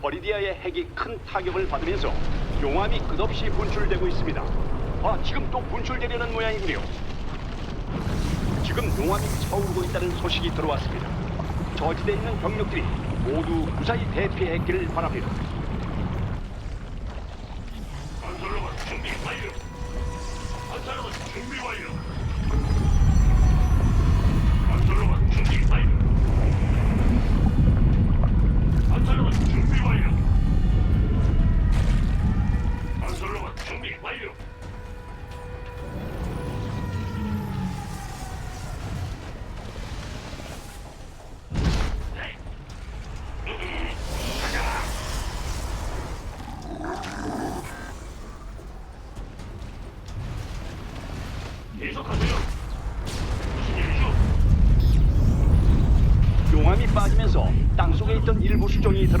버리디아의 핵이 큰 타격을 받으면서 용암이 끝없이 분출되고 있습니다. 아, 지금 또 분출되려는 모양이군요. 지금 용암이 차오르고 있다는 소식이 들어왔습니다. 저지대에 있는 병력들이 모두 무사히 대피했기를 바랍니다. 건설로봇 준비 완료. 건설로봇 준비 완료. 건설로봇 준비 완료.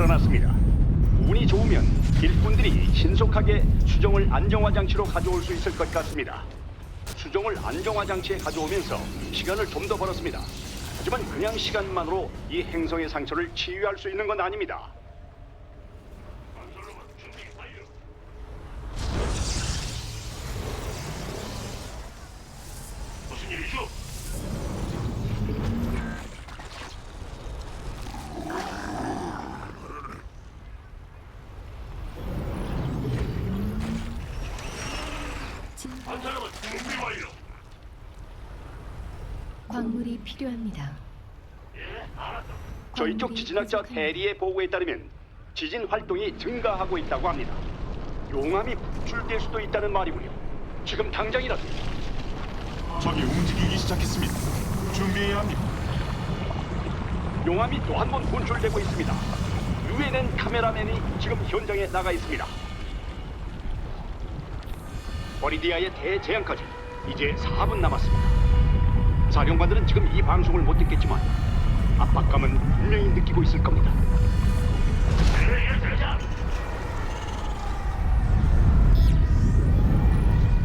드러났습니다. 운이 좋으면 일꾼들이 신속하게 수정을 안정화 장치로 가져올 수 있을 것 같습니다. 수정을 안정화 장치에 가져오면서 시간을 좀 더 벌었습니다. 하지만 그냥 시간만으로 이 행성의 상처를 치유할 수 있는 건 아닙니다. 건설로봇 준비 완료. 무슨 일이죠? 건설로봇 준비 완료. 광물이 필요합니다. 예, 알았다. 저희 쪽 지진학자 해리의 보고에 따르면 지진 활동이 증가하고 있다고 합니다. 용암이 분출될 수도 있다는 말이군요. 지금 당장이라도 적이 움직이기 시작했습니다. 준비해야 합니다. 용암이 또 한 번 분출되고 있습니다. 유엔엔 카메라맨이 지금 현장에 나가 있습니다. 버리디아의 대재앙까지 이제 4분 남았습니다. 사령관들은 지금 이 방송을 못 듣겠지만 압박감은 분명히 느끼고 있을 겁니다.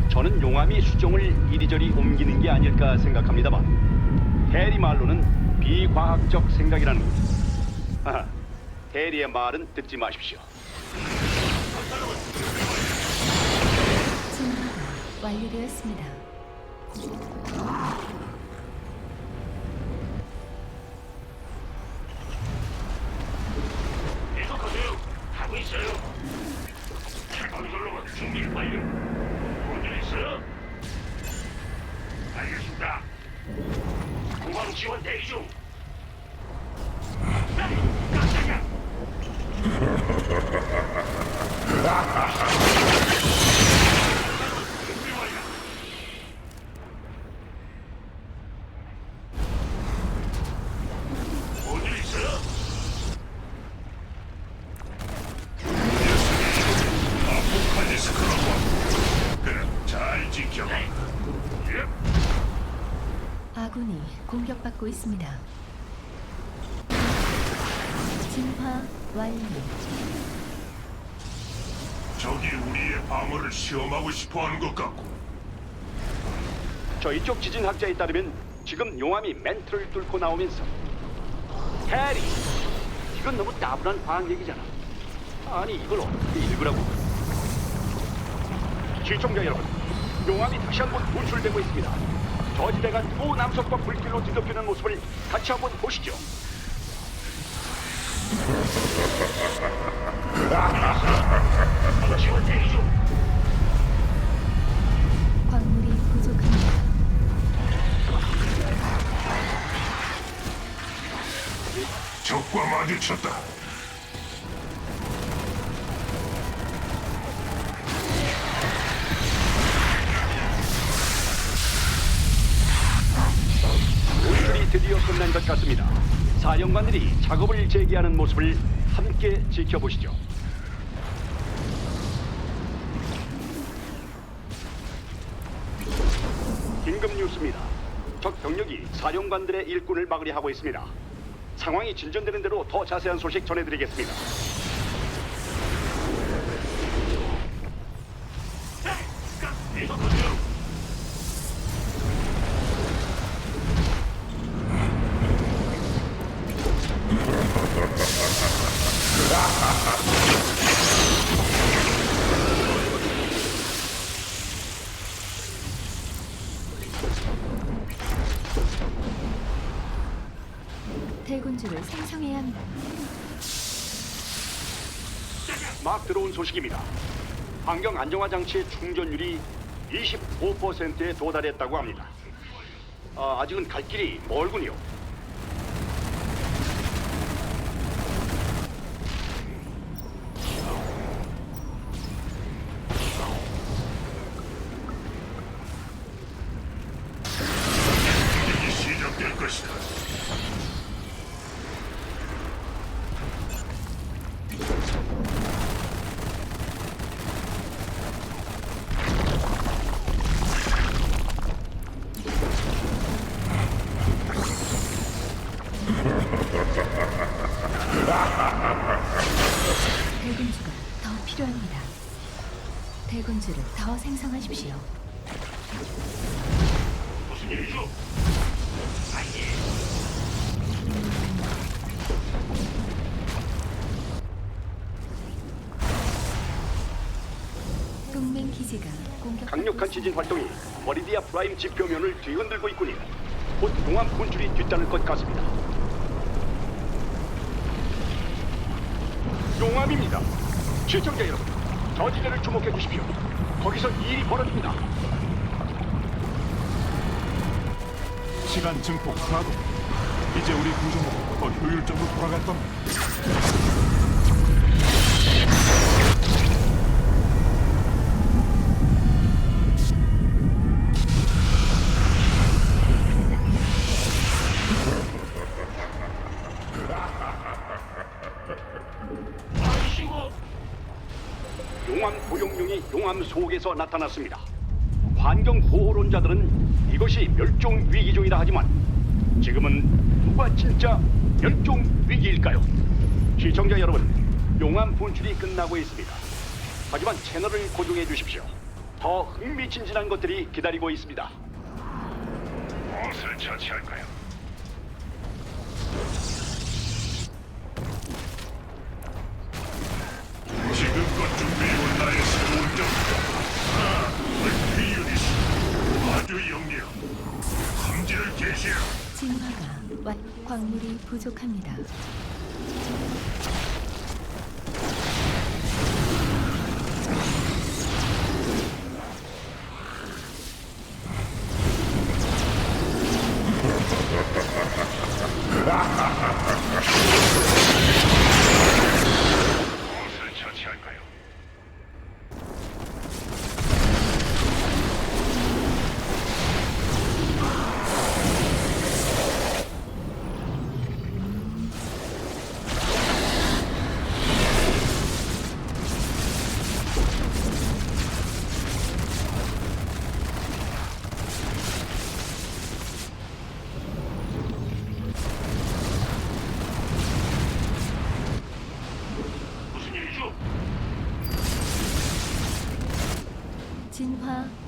저는 용암이 수종을 이리저리 옮기는 게 아닐까 생각합니다만 해리 말로는 비과학적 생각이라는 것. 하하, 해리의 말은 듣지 마십시오. 완료되었습니다. 지켜. 예. 아군이 공격받고 있습니다. 진화 완료. 적이 우리의 방어를 시험하고 싶어하는 것 같고. 저희 쪽 지진 학자에 따르면 지금 용암이 멘트를 뚫고 나오면서 해리, 이건 너무 따분한 과학 얘기잖아. 아니 이걸 어떻게 읽으라고? 시청자 여러분, 용암이 다시 한번 분출되고 있습니다. 저지대가 또 남석과 불길로 뒤덮이는 모습을 같이 한번 보시죠. 지원 대기 중. 광물이 부족합니다. 적과 마주쳤다. 것 같습니다. 사령관들이 작업을 재개하는 모습을 함께 지켜보시죠. 긴급 뉴스입니다. 적 병력이 사령관들의 일꾼을 마무리하고 있습니다. 상황이 진전되는 대로 더 자세한 소식 전해드리겠습니다. 막 들어온 소식입니다. 환경 안정화 장치의 충전율이 25%에 도달했다고 합니다. 아, 아직은 갈 길이 멀군요. 대군주를 더 생성하십시오. 무슨 일이죠? 동맹 기지가 공격. 강력한 지진 활동이 버리디아 프라임 지표면을 뒤흔들고 있군요. 곧 용암 분출이 뒤따를 것 같습니다. 용암입니다. 시청자 여러분, 저 지대를 주목해 주십시오. 거기서 일이 벌어집니다. 시간 증폭 가동. 이제 우리 구조물은 더 효율적으로 겁니다. 용암 속에서 나타났습니다. 환경 보호론자들은 이것이 멸종 위기 종이라 하지만 지금은 누가 진짜 멸종 위기일까요? 시청자 여러분, 용암 분출이 끝나고 있습니다. 하지만 채널을 고정해 주십시오. 더 흥미진진한 것들이 기다리고 있습니다. 무엇을 처치할까요? 진화가 완 광물이 부족합니다.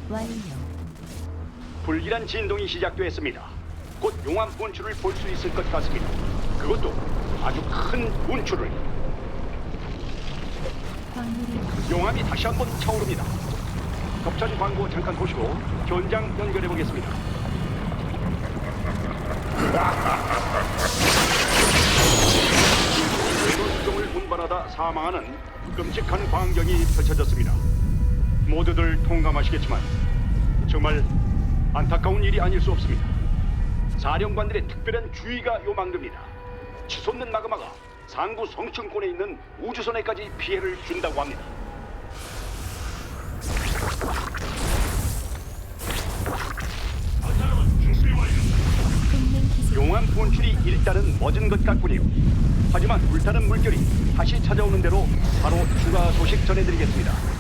완료. 불길한 진동이 시작되었습니다. 곧 용암 분출을 볼 수 있을 것 같습니다. 그것도 아주 큰 분출을. 광물이 용암이 다시 한번 차오릅니다. 겹쳐진 광고 잠깐 보시고 현장 연결해 보겠습니다. 수종을 운반하다 사망하는 끔찍한 광경이 펼쳐졌습니다. 모두들 통감하시겠지만 정말 안타까운 일이 아닐 수 없습니다. 사령관들의 특별한 주의가 요망됩니다. 치솟는 마그마가 상부 성층권에 있는 우주선에까지 피해를 준다고 합니다. 용암 분출이 일단은 멎은 것 같군요. 하지만 불타는 물결이 다시 찾아오는 대로 바로 추가 소식 전해드리겠습니다.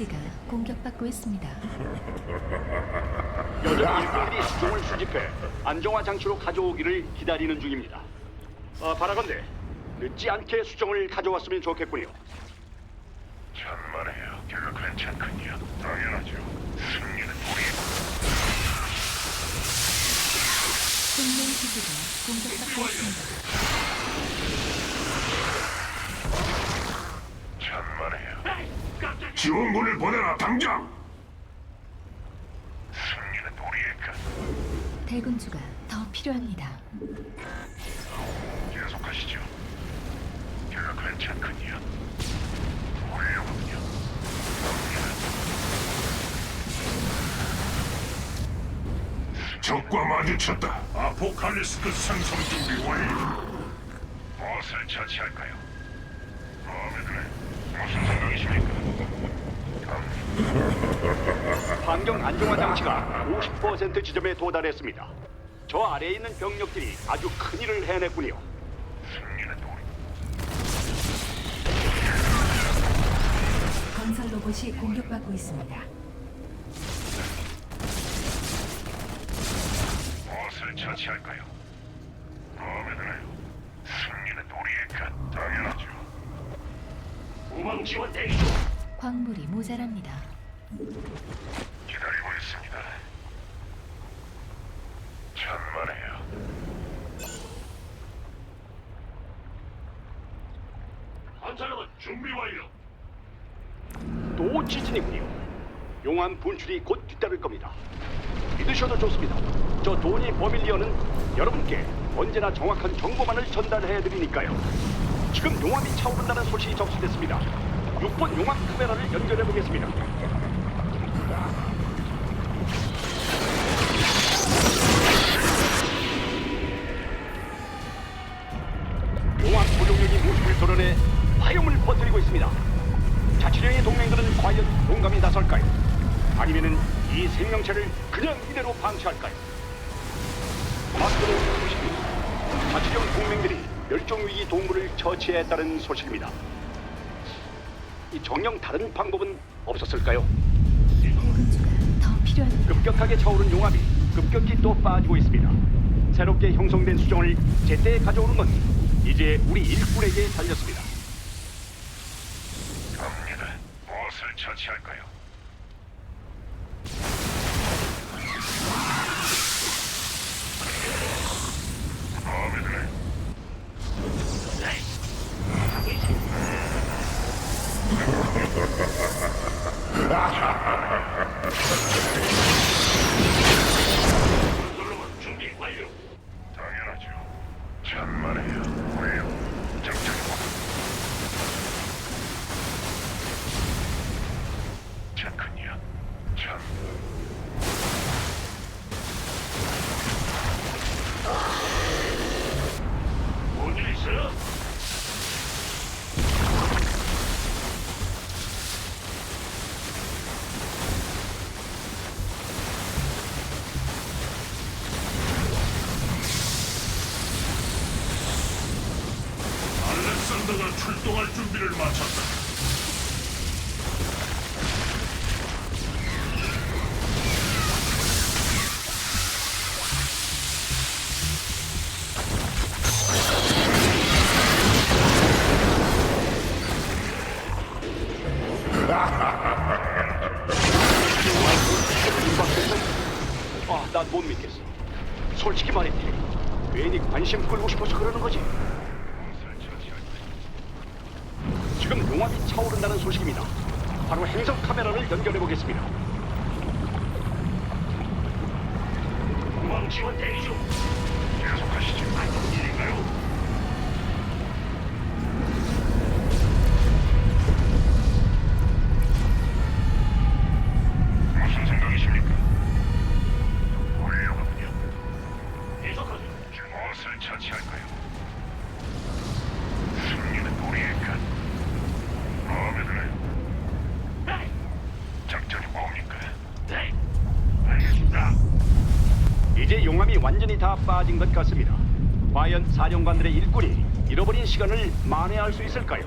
기지가 공격받고 있습니다. 여전히 일꾼들이 수종을 수집해 안정화 장치로 가져오기를 기다리는 중입니다. 아, 바라건대 늦지 않게 수정을 가져왔으면 좋겠군요. 천만에요. 결국 괜찮군요. 당연하죠. 승리는 우리 동맹 기지가 공격받고 있습니다. 천만에요. 지원군을 보내라 당장. 승리는 우리의 것. 대군주가 더 필요합니다. 계속하시죠. 결국 괜찮군요. 훌륭하군요. 적과 마주쳤다. 아포칼리스크 상성 준비 완료. 무엇을 처치할까요? 마음에 드네. 무슨 생각이십니까? 환경 안정화 장치가 50% 지점에 도달했습니다. 저 아래에 있는 병력들이 아주 큰 일을 해냈군요. 건설 로봇이 공격받고 있습니다. 무엇을 처치할까요? 마음에 드네요. 승리는 우리의 것. 당연하죠. 우방 지원 대기 중. 광물이 모자랍니다. 기다리고 있습니다. 천만에요. 건설로봇 준비 완료. 또 지진이군요. 용암 분출이 곧 뒤따를 겁니다. 믿으셔도 좋습니다. 저 도니 버밀리언은 여러분께 언제나 정확한 정보만을 전달해 드리니까요. 지금 용암이 차오른다는 소식이 접수됐습니다. 6번 용암 카메라를 연결해 보겠습니다. 처치했다는 소식입니다. 이 정령 다른 방법은 없었을까요? 더 필요합니다. 급격하게 차오른 용암이 급격히 또 빠지고 있습니다. 새롭게 형성된 수정을 제때 가져오는 건 이제 우리 일꾼에게 달렸습니다. 갑니다. 무엇을 처치할까요? 천만 것 같습니다. 과연 사령관들의 일꾼이 잃어버린 시간을 만회할 수 있을까요?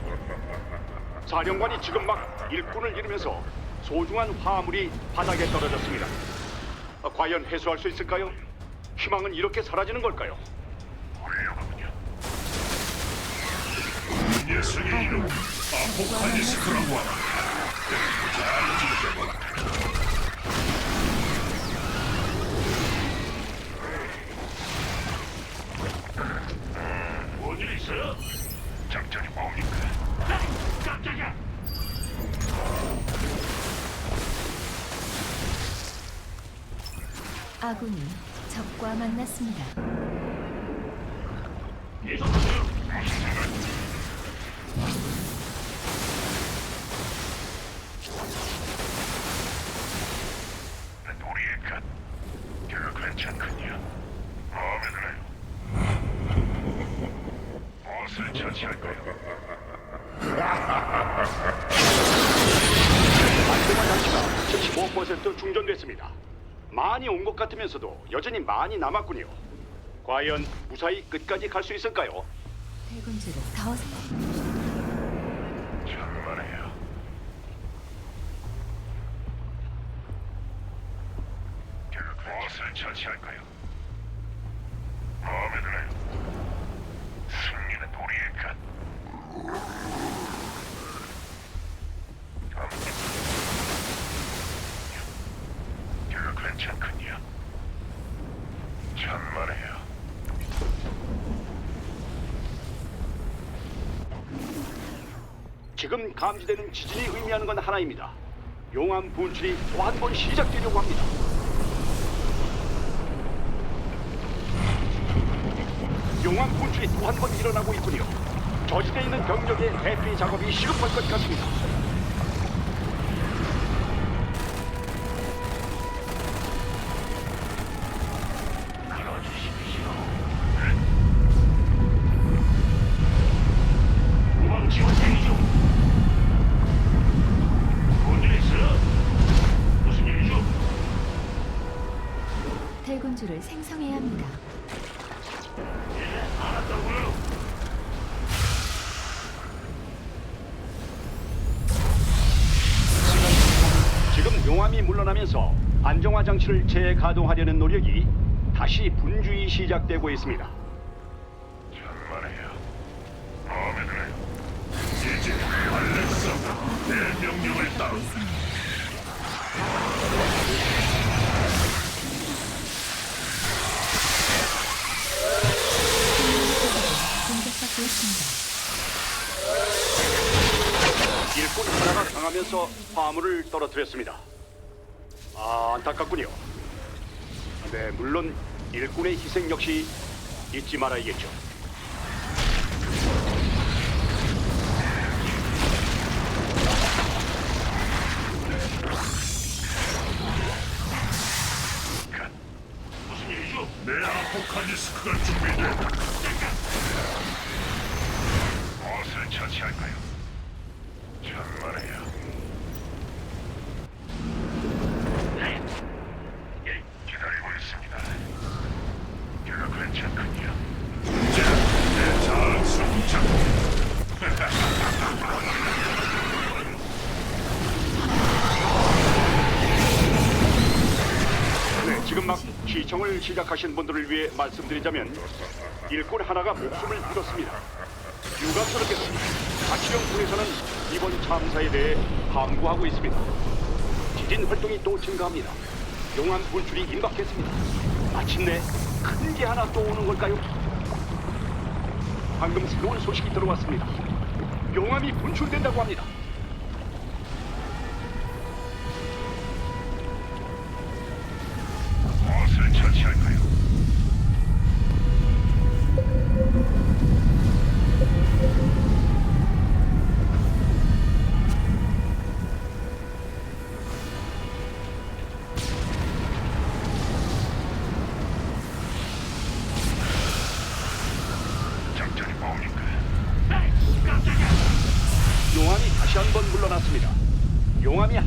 사령관이 지금 막 일꾼을 잃으면서 소중한 화물이 바닥에 떨어졌습니다. 아, 과연 회수할 수 있을까요? 희망은 이렇게 사라지는 걸까요? 이 녀석의 이름 아포칼리스크라고 하나. 잘 지켜봐. 뭔일 있어요? 작전이 뭡니까? 깜짝이야! 아군이 적과 만났습니다. 계속하세요. 우리의 것, 결 괜찮군요. 마음에 들어요. 무엇을 처치할까요? 안정화 장치가 75% 충전됐습니다. 많이 온 것 같으면서도 여전히 많이 남았군요. 과연 무사히 끝까지 갈 수 있을까요? 대군주를 더 생- 천만에요. 결국 무엇을 처치할까요? 마음에 들어요. 승리는 우리의 것. 결국 괜찮군요. 천만에요. 지금 감지되는 지진이 의미하는 건 하나입니다. 용암 분출이 또 한 번 시작되려고 합니다. 용암 분출이 또 한 번 일어나고 있군요. 저지대에 있는 병력의 대피 작업이 시급할 것 같습니다. 대군주를 생성해야 합니다. 지금 용암이 물러나면서 안정화 장치를 재가동하려는 노력이 다시 분주히 시작되고 있습니다. 천만에요. 마음에 들어요. 이제 알렉산더 내 명령을 따르. 있습니다. 일꾼 하나가 당하면서 화물을 떨어뜨렸습니다. 아, 안타깝군요. 네, 물론 일꾼의 희생 역시 잊지 말아야겠죠. 무슨 일이죠? 내 아포칼리스크가 준비됐다. 무엇을 처치할까요? 천만에요. 네. 예, 기다리고 있습니다. 결국 괜찮군요. 자, 내 자랑스러운 작품. 네, 지금 막 시청을 시작하신 분들을 위해 말씀드리자면 일꾼 하나가 목숨을 잃었습니다. 유감스럽겠습니다. 자치령군에서는 이번 참사에 대해 함구하고 있습니다. 지진 활동이 또 증가합니다. 용암 분출이 임박했습니다. 마침내 큰 게 하나 또 오는 걸까요? 방금 새로운 소식이 들어왔습니다. 용암이 분출된다고 합니다.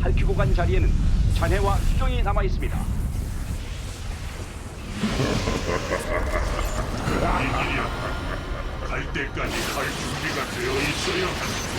핥히고 간 자리에는 잔해와 수정이 남아 있습니다. 갈 때까지 갈 준비가 되어 있어요.